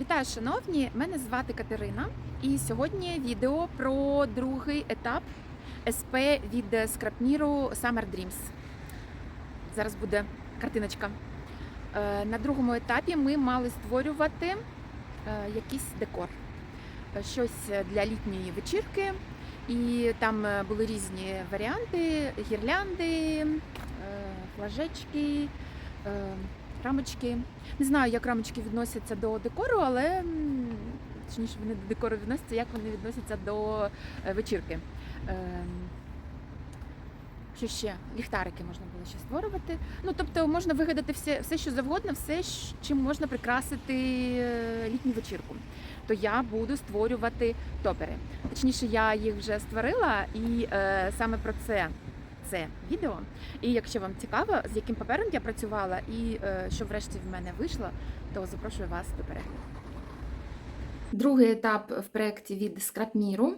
Вітаю, шановні! Мене звати Катерина, і сьогодні відео про другий етап СП від Скрапміру Summer Dreams. Зараз буде картиночка. Е, На другому етапі ми мали створювати е, якийсь декор, Е, щось для літньої вечірки. І там були різні варіанти: гірлянди, флажечки, рамочки. Не знаю, як рамочки відносяться до декору, але точніше вони до декору відносяться, як вони відносяться до е, вечірки. Ем, Що ще? Ліхтарики можна було ще створювати. Ну, тобто можна вигадати все, все що завгодно, все, чим можна прикрасити е, літню вечірку. То я буду створювати топери. Точніше, я їх вже створила, і е, саме про це це відео. І якщо вам цікаво, з яким папером я працювала і е, що врешті в мене вийшло, то запрошую вас до перегляду. Другий етап в проєкті від Scrapmiro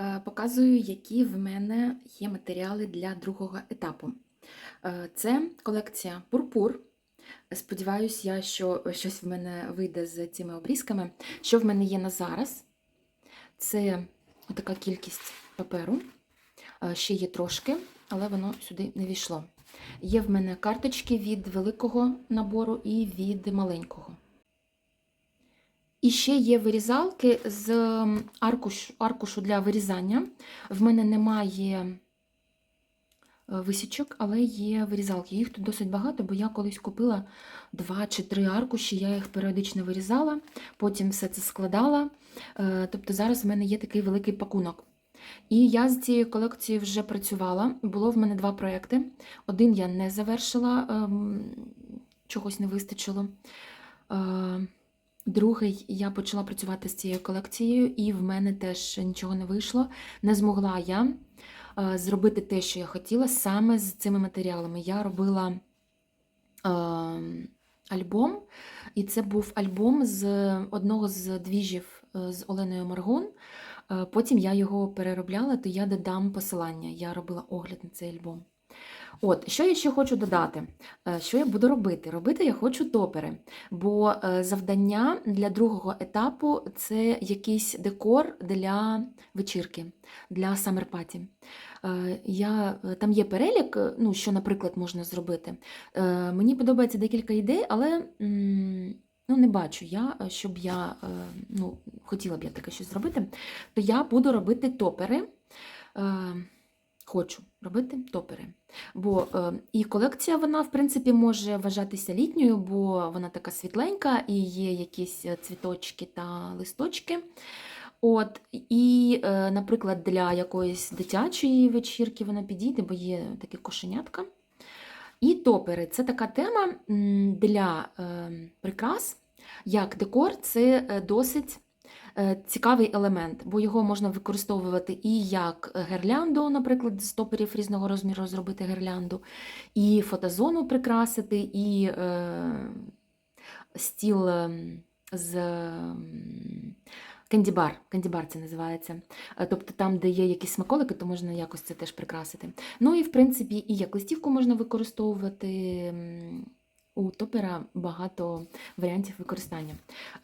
е, показую, які в мене є матеріали для другого етапу. Е, Це колекція Пурпур. Сподіваюсь, я, що щось в мене вийде з цими обрізками. Що в мене є на зараз? Це така кількість паперу. Ще є трошки, але воно сюди не війшло. Є в мене карточки від великого набору і від маленького. І ще є вирізалки з аркуш, аркушу для вирізання. В мене немає е, висічок, але є вирізалки. Їх тут досить багато, бо я колись купила два чи три аркуші, я їх періодично вирізала, потім все це складала. Е, Тобто зараз в мене є такий великий пакунок. І я з цією колекцією вже працювала. Було в мене два проекти. Один я не завершила, ем, чогось не вистачило. Е, Другий я почала працювати з цією колекцією, і в мене теж нічого не вийшло. Не змогла я е, зробити те, що я хотіла, саме з цими матеріалами. Я робила е, альбом, і це був альбом з одного з двіжів е, з Оленою Маргун. Е, Потім я його переробляла, то я додам посилання. Я робила огляд на цей альбом. От, що я ще хочу додати? Е, Що я буду робити? Робити я хочу топери, бо е, завдання для другого етапу це якийсь декор для вечірки, для самерпаті. Я, там є перелік, ну, що, наприклад, можна зробити. Мені подобається декілька ідей, але ну, не бачу я, е, щоб я е, ну, хотіла б я таке щось зробити, то я буду робити топери. Е, Хочу робити топери. Бо е, і колекція, вона, в принципі, може вважатися літньою, бо вона така світленька, і є якісь цвіточки та листочки. От, І, е, наприклад, для якоїсь дитячої вечірки вона підійде, бо є такі кошенятка. І топери це така тема для е, прикрас, як декор, це е, досить е, цікавий елемент, бо його можна використовувати і як гірлянду, наприклад, з топерів різного розміру зробити гірлянду, і фотозону прикрасити, і стіл ем, з кендібар. Кендібар це називається. Е, Тобто там, де є якісь смаколики, то можна якось це теж прикрасити. Ну і в принципі, і як листівку можна використовувати. У топера багато варіантів використання.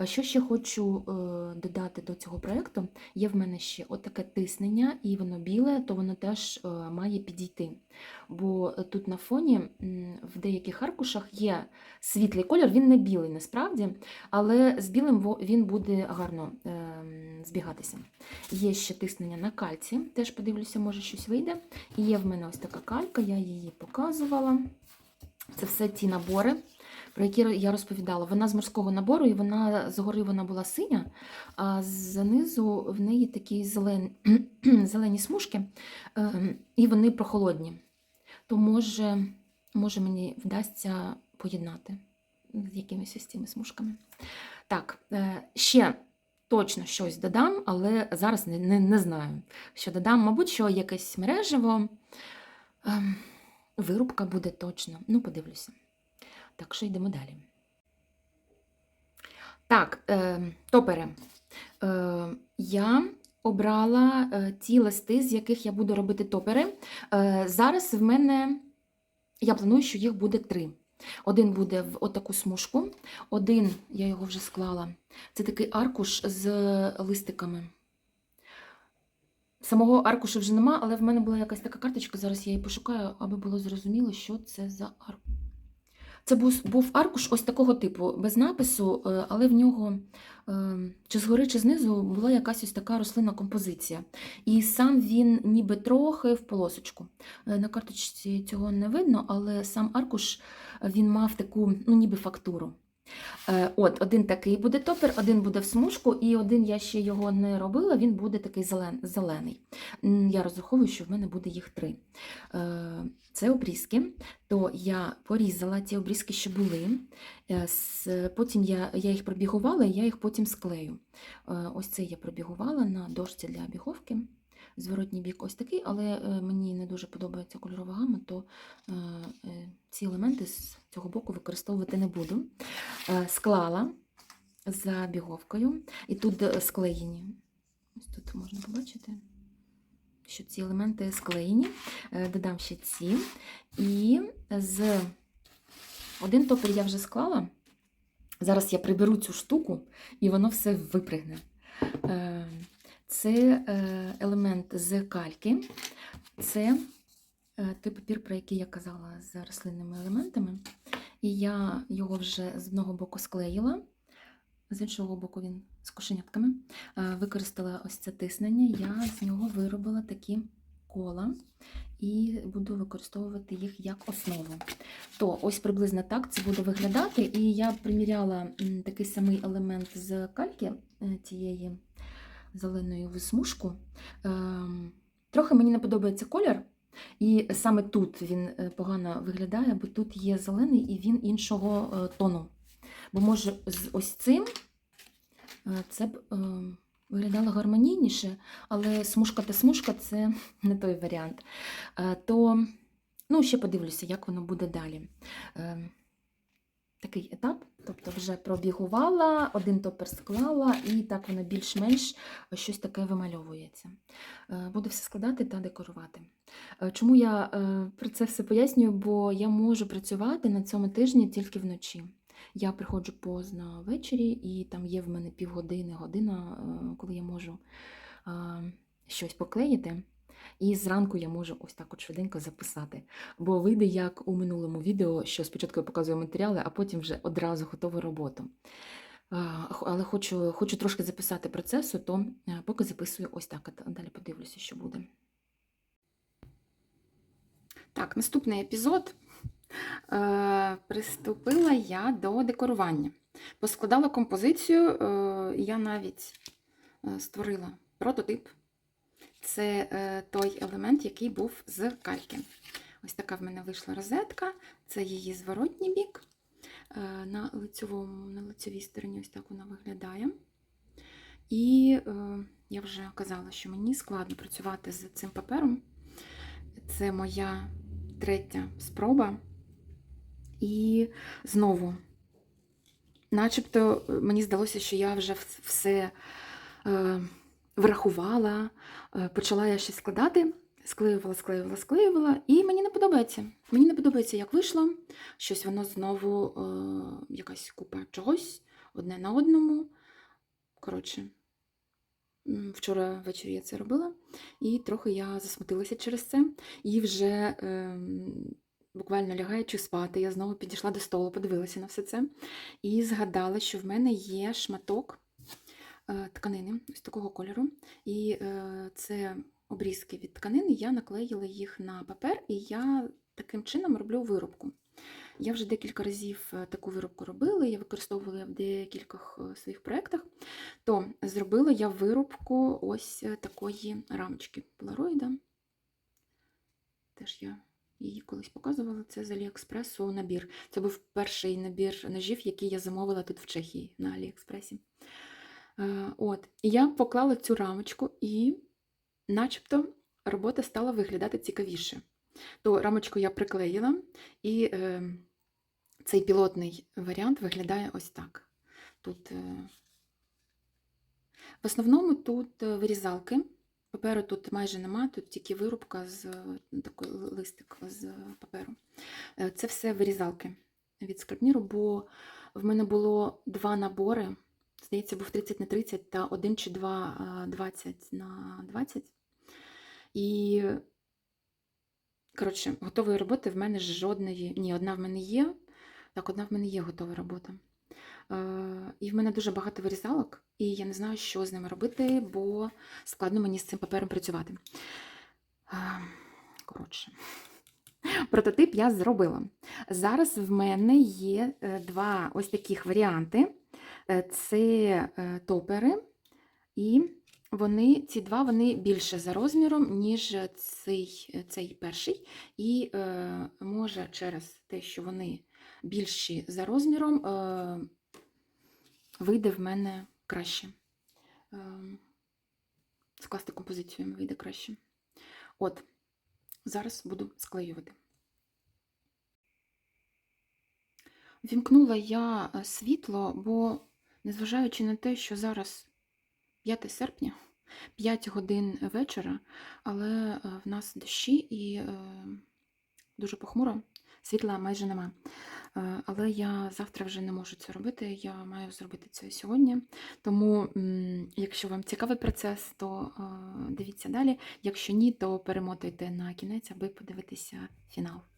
Що ще хочу е, додати до цього проєкту? Є в мене ще отаке тиснення, і воно біле, то воно теж е, має підійти. Бо тут на фоні в деяких аркушах є світлий колір, він не білий насправді, але з білим він буде гарно ем, збігатися. Є ще тиснення на кальці, теж подивлюся, може щось вийде. І є в мене ось така калька, я її показувала. Це все ті набори, про які я розповідала. Вона з морського набору, і вона згори вона була синя, а знизу в неї такі зелені, зелені смужки, ем, і вони прохолодні. То може, може мені вдасться поєднати з якимись ось цими смужками. Так, е, ще точно щось додам, але зараз не, не, не знаю, що додам. Мабуть, що якесь мережево. Ем, Вирубка буде точно. Ну, подивлюся. Так, що йдемо далі. Так, е, топери. Е, я обрала е, ті листи, з яких я буду робити топери. Е, зараз в мене, я планую, що їх буде три. Один буде в отаку смужку, один, я його вже склала. Це такий аркуш з листиками. Самого аркушу вже нема, але в мене була якась така карточка. Зараз я її пошукаю, аби було зрозуміло, що це за аркуш. Це був, був аркуш ось такого типу, без напису, е, але в нього е, чи згори, чи знизу була якась ось така рослинна композиція. І сам він ніби трохи в полосочку. Е, На карточці цього не видно, але сам аркуш він мав таку, ну, ніби фактуру. Е, От, один такий буде топер, один буде в смужку, і один я ще його не робила, він буде такий зелен, зелений. Я розраховую, що в мене буде їх три. Е, Це обрізки, то я порізала ті обрізки, що були. Е, Потім я, я їх пробігувала, і я їх потім склею. Ось це я пробігувала на дошці для біговки. Зворотній бік ось такий, але е, мені не дуже подобається кольорова гама, то е, е, ці елементи з цього боку використовувати не буду. Склала за біговкою, і тут склеєні. Ось тут можна побачити, що ці елементи склеєні. Додам ще ці. І з один топер я вже склала. Зараз я приберу цю штуку, і воно все випригне. Це е, елемент з кальки. Це е, той папір, про який я казала з рослинними елементами. І я його вже з одного боку склеїла, з іншого боку він з кошенятками. Е, Використала ось це тиснення, я з нього виробила такі кола і буду використовувати їх як основу. То ось приблизно так це буде виглядати. І я приміряла такий самий елемент з кальки тієї зеленої в смужку. Ем, Трохи мені не подобається колір. І саме тут він е, погано виглядає, бо тут є зелений і він іншого е, тону. Бо може з ось цим е, це б виглядало гармонійніше, але смужка та смужка це не той варіант. То ну, ще подивлюся, як воно буде далі. Е, Такий етап, тобто вже пробігувала, один топер склала, і так воно більш-менш щось таке вимальовується. Е, Буду все складати та декорувати. Е, Чому я е, про це все пояснюю? Бо я можу працювати на цьому тижні тільки вночі. Я приходжу поздно ввечері, і там є в мене півгодини, година, е, коли я можу е, щось поклеїти. І зранку я можу ось так от швиденько записати. Бо вийде як у минулому відео, що спочатку я показую матеріали, а потім вже одразу готову роботу. Але хочу, хочу трошки записати процесу, то е, поки записую ось так. Далі подивлюся, що буде. Так, наступний епізод. Е, Приступила я до декорування. Поскладала композицію, е, я навіть створила прототип. Це е, той елемент, який був з кальки. Ось така в мене вийшла розетка, це її зворотній бік. Е, На, лицьовому, на лицевій стороні ось так вона виглядає. І е, я вже казала, що мені складно працювати з цим папером. Це моя третя спроба. І знову, начебто, мені здалося, що я вже все врахувала, е, почала я щось складати, склеювала, склеювала, склеювала, і мені не подобається. Мені не подобається, як вийшло. Щось воно знову е, якась купа чогось одне на одному. Коротше, вчора ввечері я це робила, і трохи я засмутилася через це. І вже ем, буквально лягаючи спати, я знову підійшла до столу, подивилася на все це і згадала, що в мене є шматок е, тканини ось такого кольору. І е, це обрізки від тканини, я наклеїла їх на папер, і я таким чином роблю виробку. Я вже декілька разів е, таку виробку робила, я використовувала в декількох е, своїх проєктах. То зробила я виробку ось е, такої рамочки полароїда. Теж я її колись показувала. Це з Аліекспресу набір. Це був перший набір ножів, який я замовила тут в Чехії на Аліекспресі. Е, От. І я поклала цю рамочку, і начебто робота стала виглядати цікавіше. То рамочку я приклеїла, і е, цей пілотний варіант виглядає ось так. Тут, е, в основному тут е, вирізалки. Паперу тут майже нема, тут тільки вирубка з е, такий листик з паперу. Е, Це все вирізалки. від скрипніру, бо в мене було два набори. Здається, був 30 на 30 та один чи два а, 20 на 20. І, коротше, готової роботи в мене жодної. Ні, одна в мене є. Так, одна в мене є готова робота. Е, І в мене дуже багато вирізалок, і я не знаю, що з ними робити, бо складно мені з цим папером працювати. Е, Коротше, прототип я зробила. Зараз в мене є е, два ось таких варіанти. Е, Це е, топери, і вони, ці два вони більше за розміром, ніж цей, цей перший. І е, може через те, що вони більші за розміром, вийде в мене краще. Скласти композицію вийде краще. От, зараз буду склеювати. Вімкнула я світло, бо, незважаючи на те, що зараз 5 серпня, 5 годин вечора, але е, в нас дощі і е, дуже похмуро, світла майже нема. Е, Але я завтра вже не можу це робити, я маю зробити це сьогодні. Тому, якщо вам цікавий процес, то дивіться далі. Якщо ні, то перемотуйте на кінець, аби подивитися фінал.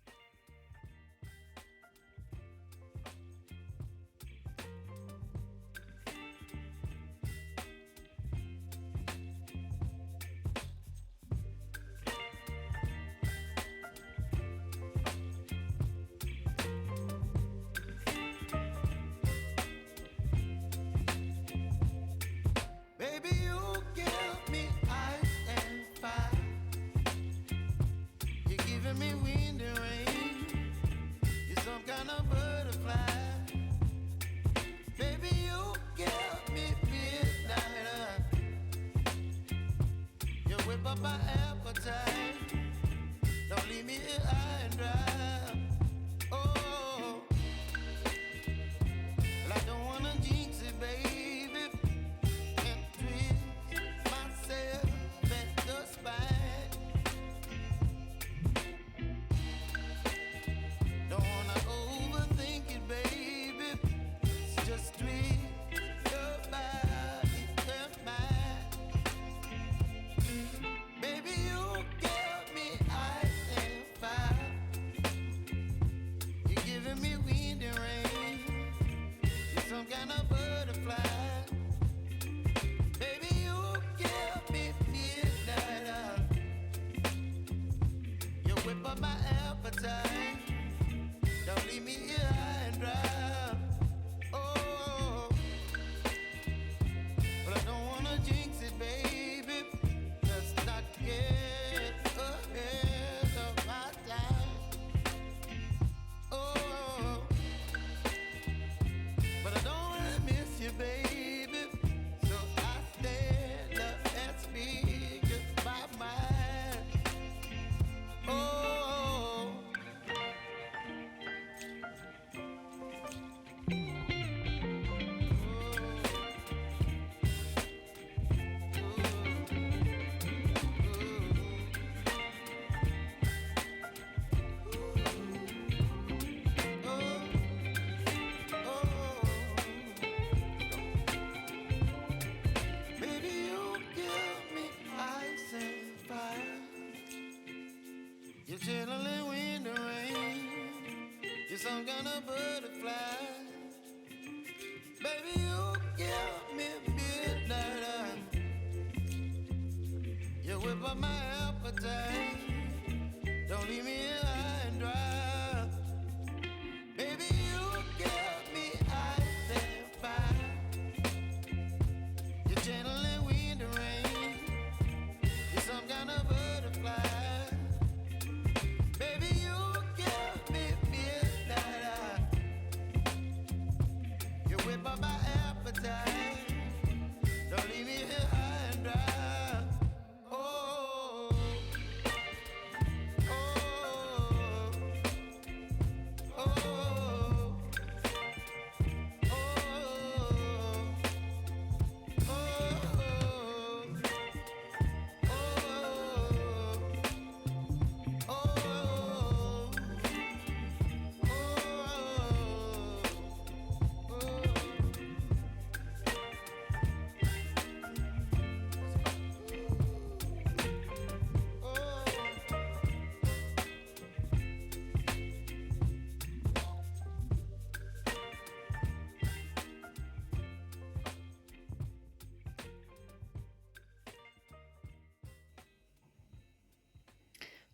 I'm gonna burn.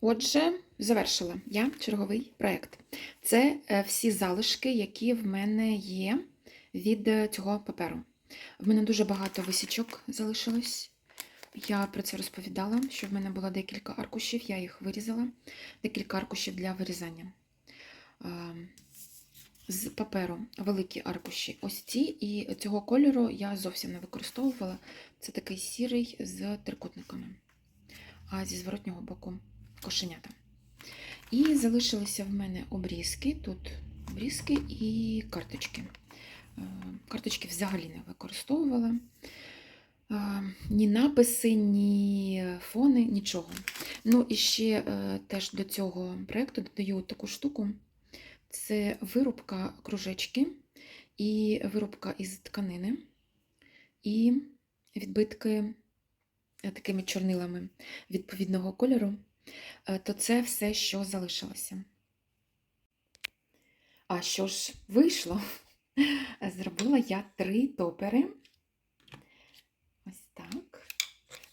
Отже, завершила я черговий проєкт. Це е, всі залишки, які в мене є від е, цього паперу. В мене дуже багато висічок залишилось. Я про це розповідала, що в мене було декілька аркушів, я їх вирізала, декілька аркушів для вирізання. Е, З паперу великі аркуші. Ось ці, і цього кольору я зовсім не використовувала. Це такий сірий з трикутниками, а зі зворотнього боку кошенята. І залишилися в мене обрізки. Тут обрізки і карточки. Е, Карточки взагалі не використовувала. Е, Ні написи, ні фони, нічого. Ну і ще е, теж до цього проєкту додаю таку штуку. Це вирубка кружечки і вирубка із тканини, і відбитки такими чорнилами відповідного кольору. Е, То це все, що залишилося. А що ж вийшло? Зробила я три топери. Ось так.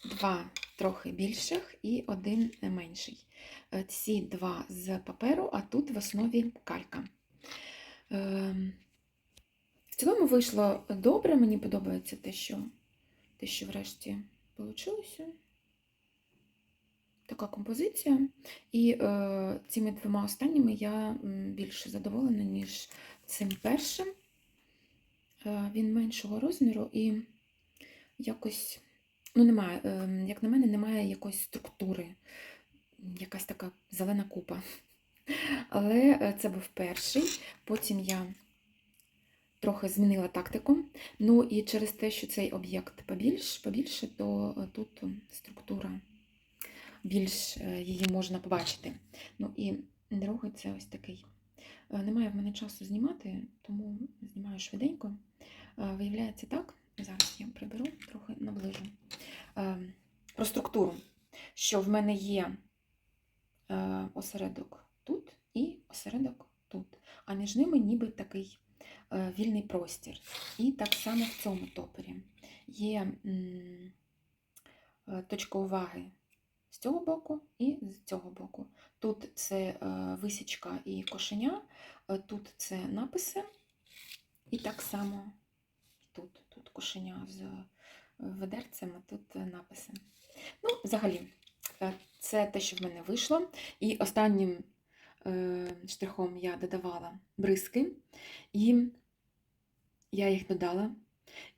Два трохи більших і один менший. Е, Ці два з паперу, а тут в основі калька. Ем, В цілому вийшло добре, мені подобається те, що, те, що врешті вийшло. Така композиція. І е, цими двома останніми я більше задоволена, ніж цим першим. Е, він меншого розміру і якось, ну, немає, е, як на мене, немає якоїсь структури, якась така зелена купа. Але е, це був перший. Потім я трохи змінила тактику. Ну і через те, що цей об'єкт побільш, побільше, то е, тут структура більш е, її можна побачити. Ну і другий це ось такий. Е, Немає в мене часу знімати, тому знімаю швиденько. Е, Виявляється так, зараз я приберу, трохи наближу. Про структуру, що в мене є осередок тут і осередок тут, а між ними ніби такий вільний простір. І так само в цьому топері є точка уваги з цього боку і з цього боку. Тут це е, висічка і кошеня, е, тут це написи, і так само тут. Тут кошеня з е, ведерцем, а тут написи. Ну, взагалі, це те, що в мене вийшло. І останнім штрихом я додавала бризки, і я їх додала.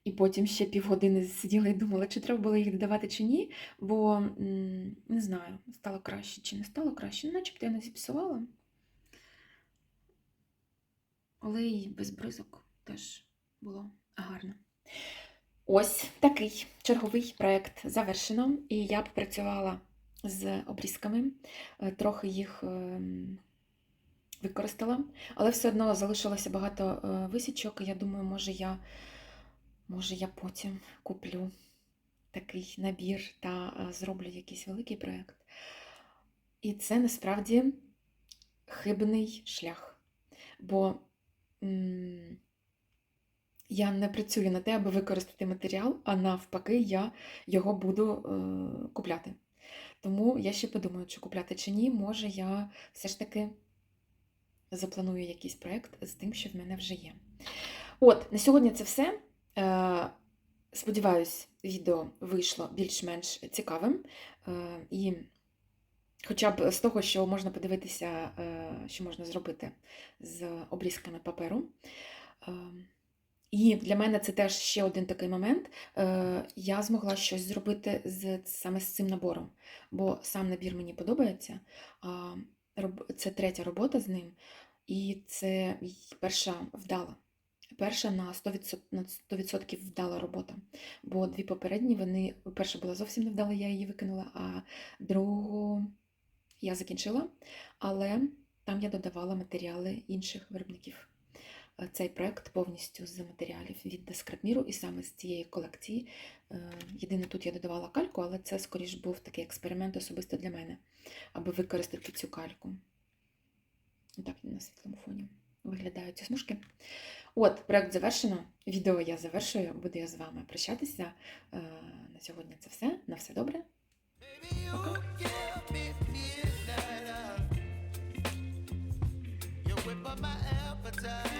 І потім ще півгодини сиділа і думала, чи треба було їх додавати чи ні, бо не знаю, стало краще чи не стало краще. Ну, начебто я не зіпсувала. Але і без бризок теж було гарно. Ось такий черговий проєкт завершено, і я попрацювала з обрізками, е, трохи їх ем, використала, але все одно залишилося багато е, висічок, я думаю, може я, може я потім куплю такий набір та е, зроблю якийсь великий проєкт. І це насправді хибний шлях. Бо я не працюю на те, аби використати матеріал, а навпаки, я його буду е, купляти. Тому я ще подумаю, чи купляти чи ні. Може, я все ж таки запланую якийсь проєкт з тим, що в мене вже є. От, на сьогодні це все. Е, Сподіваюсь, відео вийшло більш-менш цікавим. Е, І хоча б з того, що можна подивитися, е, що можна зробити з обрізками паперу. І для мене це теж ще один такий момент. Я змогла щось зробити з, саме з цим набором, бо сам набір мені подобається. Це третя робота з ним, і це перша вдала. Перша на 100%, на 100% вдала робота. Бо дві попередні, вони, перша була зовсім не вдала, я її викинула, а другу я закінчила, але там я додавала матеріали інших виробників. Е, Цей проект повністю з матеріалів від Скрабміру і саме з цієї колекції. Е, Єдине тут я додавала кальку, але це скоріш був такий експеримент особисто для мене, аби використати цю кальку. Так на світлому фоні виглядають ці смужки. От, проект завершено. Відео я завершую, буду я з вами прощатися. Е, на сьогодні це все. На все добре. Пока.